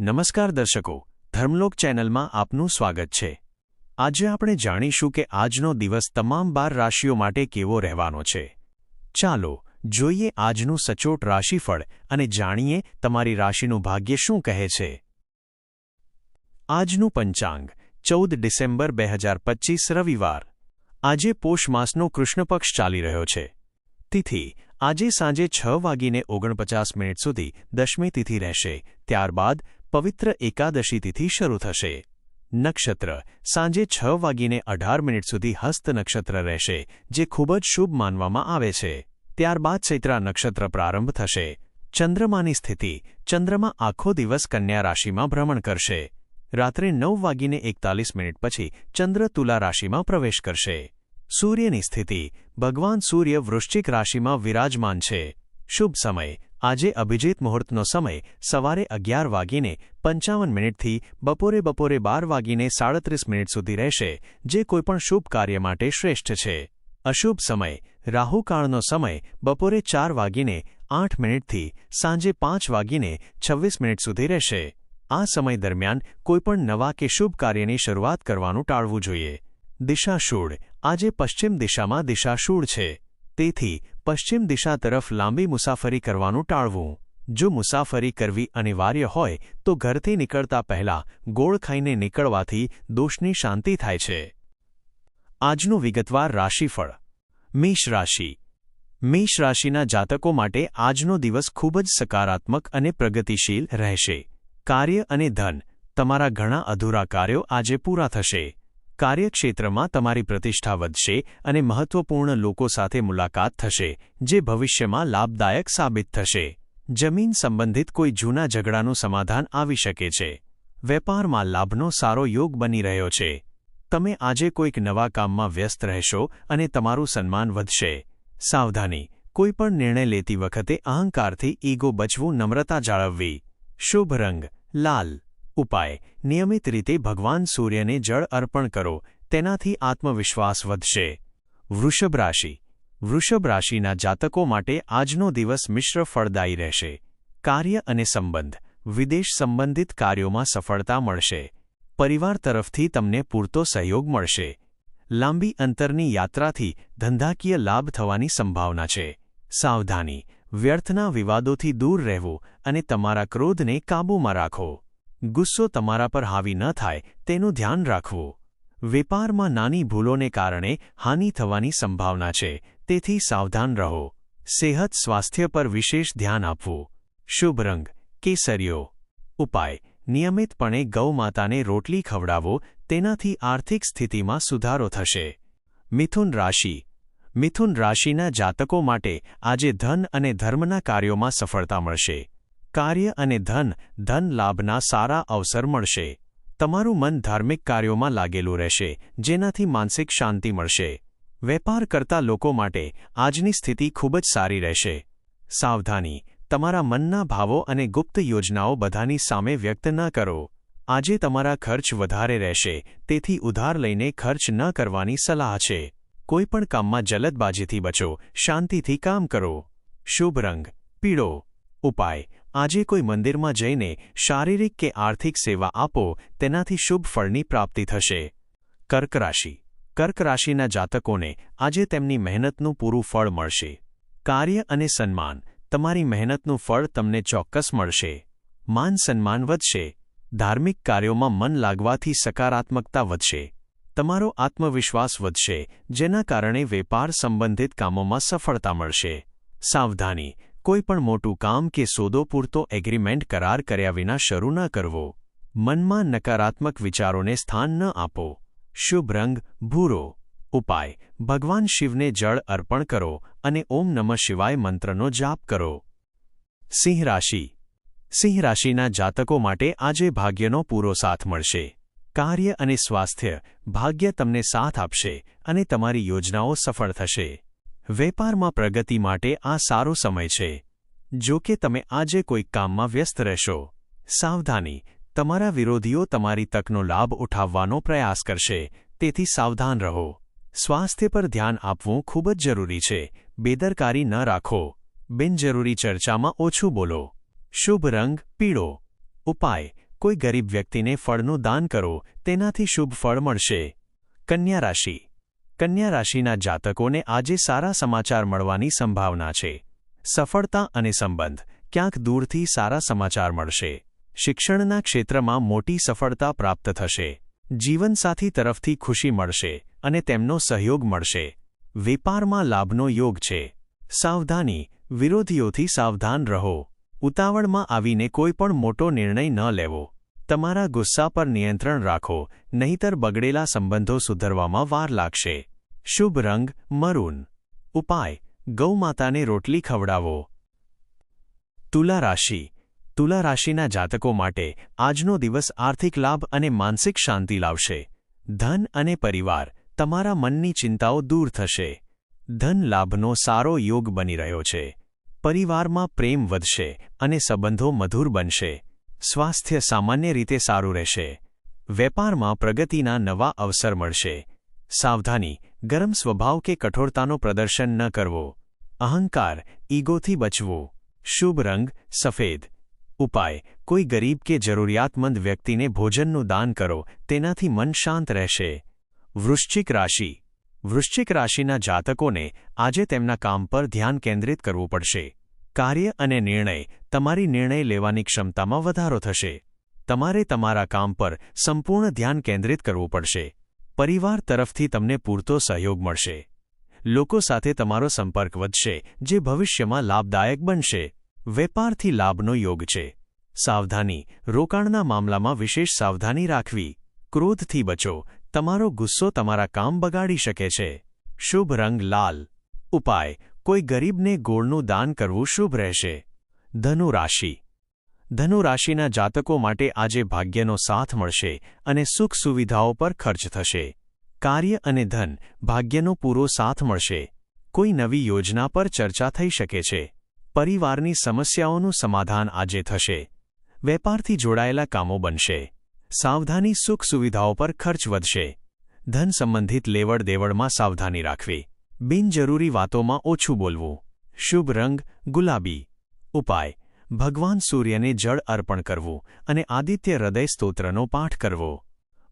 નમસ્કાર દર્શકો, ધર્મલોક ચેનલમાં આપનું સ્વાગત છે. આજે આપણે જાણીશું કે આજનો દિવસ તમામ બાર રાશિઓ માટે કેવો રહેવાનો છે. ચાલો, જોઈએ આજનું સચોટ રાશિફળ અને જાણીએ તમારી રાશિનું ભાગ્ય શું કહે છે. આજનું પંચાંગ, ચૌદ ડિસેમ્બર બે હજાર પચીસ રવિવાર. આજે પોષ માસનો કૃષ્ણપક્ષ ચાલી રહ્યો છે. તિથિ, આજે સાંજે છ વાગીને ઓગણપચાસ મિનિટ સુધી દશમી તિથિ રહેશે. ત્યારબાદ પવિત્ર એકાદશી તિથિ શરૂ થશે. નક્ષત્ર સાંજે છ વાગીને અઢાર મિનિટ સુધી હસ્ત નક્ષત્ર રહેશે, જે ખૂબ જ શુભ માનવામાં આવે છે. ત્યારબાદ ચૈત્રા નક્ષત્ર પ્રારંભ થશે. ચંદ્રમાની સ્થિતિ, ચંદ્રમા આખો દિવસ કન્યા રાશિમાં ભ્રમણ કરશે. રાત્રે નવ વાગીને એકતાલીસ મિનિટ પછી ચંદ્ર તુલા રાશિમાં પ્રવેશ કરશે. સૂર્યની સ્થિતિ, ભગવાન સૂર્ય વૃશ્ચિક રાશિમાં વિરાજમાન છે. શુભ સમય આજે અભિજીત મુહૂર્તનો સમય સવારે અગિયાર વાગીને પંચાવન મિનિટથી બપોરે બપોરે બાર વાગીને સાડત્રીસ મિનિટ સુધી રહેશે, જે કોઈપણ શુભ કાર્ય માટે શ્રેષ્ઠ છે. અશુભ સમય રાહુકાળનો સમય, બપોરે ચાર વાગીને આઠ મિનિટથી સાંજે પાંચ વાગીને છવ્વીસ મિનિટ સુધી રહેશે. આ સમય દરમિયાન કોઈપણ નવા કે શુભ કાર્યની શરૂઆત કરવાનું ટાળવું જોઈએ. દિશાશૂળ આજે પશ્ચિમ દિશામાં દિશાશૂળ છે. તેથી પશ્ચિમ દિશા તરફ લાંબી મુસાફરી કરવાનું ટાળવું. જો મુસાફરી કરવી અનિવાર્ય હોય, તો ઘરથી નીકળતા પહેલા ગોળ ખાઈને નીકળવાથી દોષની શાંતિ થાય છે. આજનું વિગતવાર રાશિફળ. મેષ રાશિ. મેષ રાશિના જાતકો માટે આજનો દિવસ ખૂબ જ સકારાત્મક અને પ્રગતિશીલ રહેશે. કાર્ય અને ધન. તમારા ઘણા અધૂરા કાર્યો આજે પૂરા થશે. કાર્યક્ષેત્રમાં તમારી પ્રતિષ્ઠા વધશે અને મહત્વપૂર્ણ લોકો સાથે મુલાકાત થશે, જે ભવિષ્યમાં લાભદાયક સાબિત થશે. જમીન સંબંધિત કોઈ જૂના ઝઘડાનું સમાધાન આવી શકે છે. વેપારમાં લાભનો સારો યોગ બની રહ્યો છે. તમે આજે કોઈક નવા કામમાં વ્યસ્ત રહેશો અને તમારું સન્માન વધશે. સાવધાની કોઈપણ નિર્ણય લેતી વખતે અહંકારથી ઈગો બચવું નમ્રતા જાળવવી. શુભ રંગ, લાલ. ઉપાય. નિયમિત રીતે ભગવાન સૂર્યને જળ અર્પણ કરો, તેનાથી આત્મવિશ્વાસ વધશે. વૃષભ રાશિ. વૃષભ રાશિના જાતકો માટે આજનો દિવસ મિશ્ર ફળદાયી રહેશે. કાર્ય અને સંબંધ. વિદેશ સંબંધિત કાર્યોમાં સફળતા મળશે. પરિવાર તરફથી તમને પૂરતો સહયોગ મળશે. લાંબી અંતરની યાત્રાથી ધંધાકીય લાભ થવાની સંભાવના છે. સાવધાની. વ્યર્થના વિવાદોથી દૂર રહેવું અને તમારા ક્રોધને કાબૂમાં રાખો. ગુસ્સો તમારા પર હાવી ન થાય, તેનું ધ્યાન રાખવું. વેપારમાં નાની ભૂલોને કારણે હાનિ થવાની સંભાવના છે, તેથી સાવધાન રહો. સેહત સ્વાસ્થ્ય પર વિશેષ ધ્યાન આપવું. શુભ રંગ, કેસરીઓ. ઉપાય, નિયમિતપણે ગૌમાતાને રોટલી ખવડાવો, તેનાથી આર્થિક સ્થિતિમાં સુધારો થશે. મિથુન રાશિ. મિથુન રાશિના જાતકો માટે આજે ધન અને ધર્મના કાર્યોમાં સફળતા મળશે. કાર્ય અને ધન ધન લાભના સારા અવસર મળશે. તમારું મન ધાર્મિક કાર્યોમાં લાગેલું રહેશે, જેનાથી માનસિક શાંતિ મળશે. વેપાર કરતા લોકો માટે આજની સ્થિતિ ખૂબ જ સારી રહેશે. સાવધાની, તમારા મનના ભાવો અને ગુપ્ત યોજનાઓ બધાની સામે વ્યક્ત ન કરો. આજે તમારા ખર્ચ વધારે રહેશે, તેથી ઉધાર લઈને ખર્ચ ન કરવાની સલાહ છે. કોઈપણ કામમાં જલદબાજીથી બચો, શાંતિથી કામ કરો. શુભ રંગ, પીળો. ઉપાય આજે કોઈ મંદિરમાં જઈને શારીરિક કે આર્થિક સેવા આપો, તેનાથી શુભ ફળની પ્રાપ્તિ થશે. કર્ક રાશિ. કર્ક રાશિના જાતકોને આજે તેમની મહેનતનું પૂરું ફળ મળશે. કાર્ય અને સન્માન. તમારી મહેનતનું ફળ તમને ચોક્કસ મળશે. માન સન્માન વધશે. ધાર્મિક કાર્યોમાં મન લાગવાથી સકારાત્મકતા વધશે. તમારો આત્મવિશ્વાસ વધશે, જેના કારણે વેપાર સંબંધિત કામોમાં સફળતા મળશે. સાવધાની. કોઈ પણ મોટું કામ કે સોદો પૂરતો એગ્રીમેન્ટ કરાર કર્યા વિના શરૂ ન કરવો. મનમાં નકારાત્મક વિચારોને સ્થાન ન આપો. શુભ રંગ, ભૂરો. ઉપાય, ભગવાન શિવને જળ અર્પણ કરો અને ઓમ નમઃ શિવાય મંત્રનો જાપ કરો. સિંહ રાશિ. સિંહ રાશિના જાતકો માટે આજે ભાગ્યનો પૂરો સાથ મળશે. કાર્ય અને સ્વાસ્થ્ય, ભાગ્ય તમને સાથ આપશે અને તમારી યોજનાઓ સફળ થશે. વેપારમાં પ્રગતિ માટે આ સારો સમય છે. જો કે તમે આજે કોઈક કામમાં વ્યસ્ત રહેશો. સાવધાની, તમારા વિરોધીઓ તમારી તકનો લાભ ઉઠાવવાનો પ્રયાસ કરશે. તેથી સાવધાન રહો. સ્વાસ્થ્ય પર ધ્યાન આપવું ખૂબ જ જરૂરી છે. બેદરકારી ન રાખો. બિનજરૂરી ચર્ચામાં ઓછું બોલો. શુભ રંગ, પીળો. ઉપાય, કોઈ ગરીબ વ્યક્તિને ફળનું દાન કરો. તેનાથી શુભ ફળ મળશે. કન્યા રાશિ. કન્યા રાશિના જાતકોને આજે સારા સમાચાર મળવાની સંભાવના છે. સફળતા અને સંબંધ ક્યાંક દૂરથી સારા સમાચાર મળશે. શિક્ષણના ક્ષેત્રમાં મોટી સફળતા પ્રાપ્ત થશે. જીવનસાથી તરફથી ખુશી મળશે અને તેમનો સહયોગ મળશે. વેપારમાં લાભનો યોગ છે. સાવધાની, વિરોધીઓથી સાવધાન રહો. ઉતાવળમાં આવીને કોઈ પણ મોટો નિર્ણય ન લેવો. તમારા ગુસ્સા પર નિયંત્રણ રાખો, નહીંતર બગડેલા સંબંધો સુધરવામાં વાર લાગશે. શુભ રંગ, મરૂન. ઉપાય, ગૌમાતાને રોટલી ખવડાવો. તુલા રાશિ. તુલા રાશિના જાતકો માટે આજનો દિવસ આર્થિક લાભ અને માનસિક શાંતિ લાવશે. ધન અને પરિવાર, તમારા મનની ચિંતાઓ દૂર થશે. ધન લાભનો સારો યોગ બની રહ્યો છે. પરિવારમાં પ્રેમ વધશે અને સંબંધો મધુર બનશે. સ્વાસ્થ્ય સામાન્ય રીતે સારું રહેશે. વેપારમાં પ્રગતિના નવા અવસર મળશે. સાવધાની, ગરમ સ્વભાવ કે કઠોરતાનો પ્રદર્શન ન કરવો. અહંકાર, ઈગોથી બચવું. શુભ રંગ, સફેદ. ઉપાય, કોઈ ગરીબ કે જરૂરિયાતમંદ વ્યક્તિને ભોજનનું દાન કરો, તેનાથી મન શાંત રહેશે. વૃશ્ચિક રાશિ. વૃશ્ચિક રાશિના જાતકોને આજે તેમના કામ પર ધ્યાન કેન્દ્રિત કરવું પડશે. કાર્ય અને નિર્ણય તમારી નિર્ણય લેવાની ક્ષમતામાં વધારો થશે. તમારે તમારા કામ પર સંપૂર્ણ ધ્યાન કેન્દ્રિત કરવું પડશે. પરિવાર તરફથી તમને પૂરતો સહયોગ મળશે. લોકો સાથે તમારો સંપર્ક વધશે, જે ભવિષ્યમાં લાભદાયક બનશે. વેપારથી લાભનો યોગ છે. સાવધાની, રોકાણના મામલામાં વિશેષ સાવધાની રાખવી. ક્રોધથી બચો. તમારો ગુસ્સો તમારા કામ બગાડી શકે છે. શુભ રંગ લાલ. ઉપાય કોઈ ગરીબને ગોળનું દાન કરવું શુભ રહેશે. ધનુ રાશિ ધનુ રાશિના જાતકો માટે આજે ભાગ્યનો સાથ મળશે અને સુખ સુવિધાઓ પર ખર્ચ થશે. કાર્ય અને ધન ભાગ્યનો પૂરો સાથ મળશે. કોઈ નવી યોજના પર ચર્ચા થઈ શકે છે. પરિવારની સમસ્યાઓનું સમાધાન આજે થશે. વેપારથી જોડાયેલા કામો બનશે. સાવધાની સુખ સુવિધાઓ પર ખર્ચ વધશે. ધન સંબંધિત લેવડ દેવડમાં સાવધાની રાખવી. બિનજરૂરી વાતોમાં ઓછું બોલવું. શુભ રંગ, ગુલાબી. ઉપાય. ભગવાન સૂર્યને જળ અર્પણ કરવું અને આદિત્ય હૃદય સ્તોત્રનો પાઠ કરવો.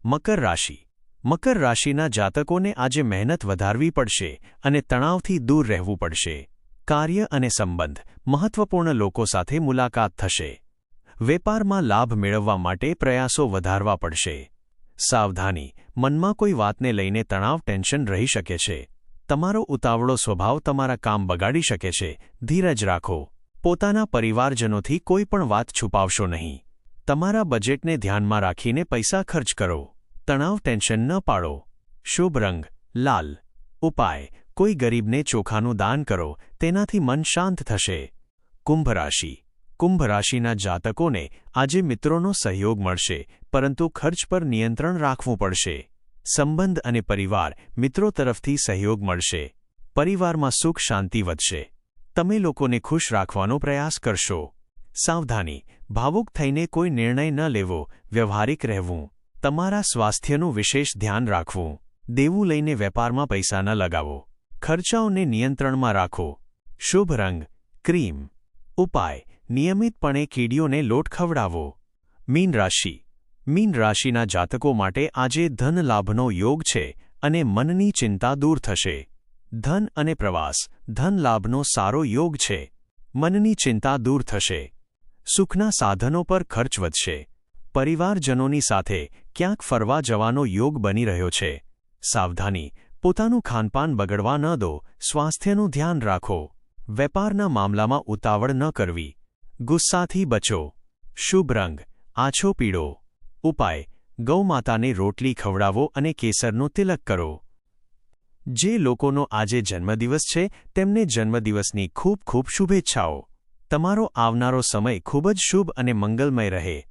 મકર રાશિ. મકર રાશિના જાતકોને આજે મહેનત વધારવી પડશે અને તણાવથી દૂર રહેવું પડશે. કાર્ય અને સંબંધ. મહત્વપૂર્ણ લોકો સાથે મુલાકાત થશે. વેપારમાં લાભ મેળવવા માટે પ્રયાસો વધારવા પડશે. સાવધાની. મનમાં કોઈ વાતને લઈને તણાવ, ટેન્શન રહી શકે છે. તમારો ઉતાવળો સ્વભાવ તમારા કામ બગાડી શકે છે. ધીરજ રાખો. પોતાના પરિવારજનોથી કોઈ પણ વાત છુપાવશો નહીં. તમારા બજેટને ધ્યાનમાં રાખીને પૈસા ખર્ચ કરો. તણાવ ટેન્શન ન પાડો શુભ રંગ. લાલ. ઉપાય. કોઈ ગરીબને ચોખાનું દાન કરો. તેનાથી મન શાંત થશે. કુંભ રાશિ. કુંભ રાશિના જાતકોને આજે મિત્રોનો સહયોગ મળશે, પરંતુ ખર્ચ પર નિયંત્રણ રાખવું પડશે. સંબંધ અને પરિવાર મિત્રો તરફથી સહયોગ મળશે. પરિવારમાં સુખ શાંતિ વધશે. તમે લોકોને ખુશ રાખવાનો પ્રયાસ કરશો. સાવધાની, ભાવુક થઈને કોઈ નિર્ણય ન લેવો, વ્યવહારિક રહેવું. તમારા સ્વાસ્થ્યનું વિશેષ ધ્યાન રાખવું. દેવું લઈને વેપારમાં પૈસા ન લગાવો. ખર્ચાઓને નિયંત્રણમાં રાખો. શુભ રંગ, ક્રીમ. ઉપાય, નિયમિતપણે કીડીઓને લોટ ખવડાવો. મીન રાશિ મીન રાશિના જાતકો માટે આજે ધન લાભનો યોગ છે અને મનની ચિંતા દૂર થશે. ધન અને પ્રવાસ, ધન લાભનો સારો યોગ છે. મનની ચિંતા દૂર થશે. સુખના સાધનો પર ખર્ચ વધશે. પરિવારજનોની સાથે ક્યાંક ફરવા જવાનો યોગ બની રહ્યો છે. સાવધાની, પોતાનું ખાનપાન બગડવા ન દો, સ્વાસ્થ્યનું ધ્યાન રાખો. વેપારના મામલામાં ઉતાવળ ન કરવી. ગુસ્સાથી બચો. શુભ રંગ, આછો પીળો. ઉપાય, ગૌમાતાને રોટલી ખવડાવો અને કેસરનો તિલક કરો. જે લોકોનો આજે જન્મદિવસ છે, તેમને જન્મદિવસની ખૂબ ખૂબ શુભેચ્છાઓ. તમારો આવનારો સમય ખૂબ જ શુભ અને મંગલમય રહે.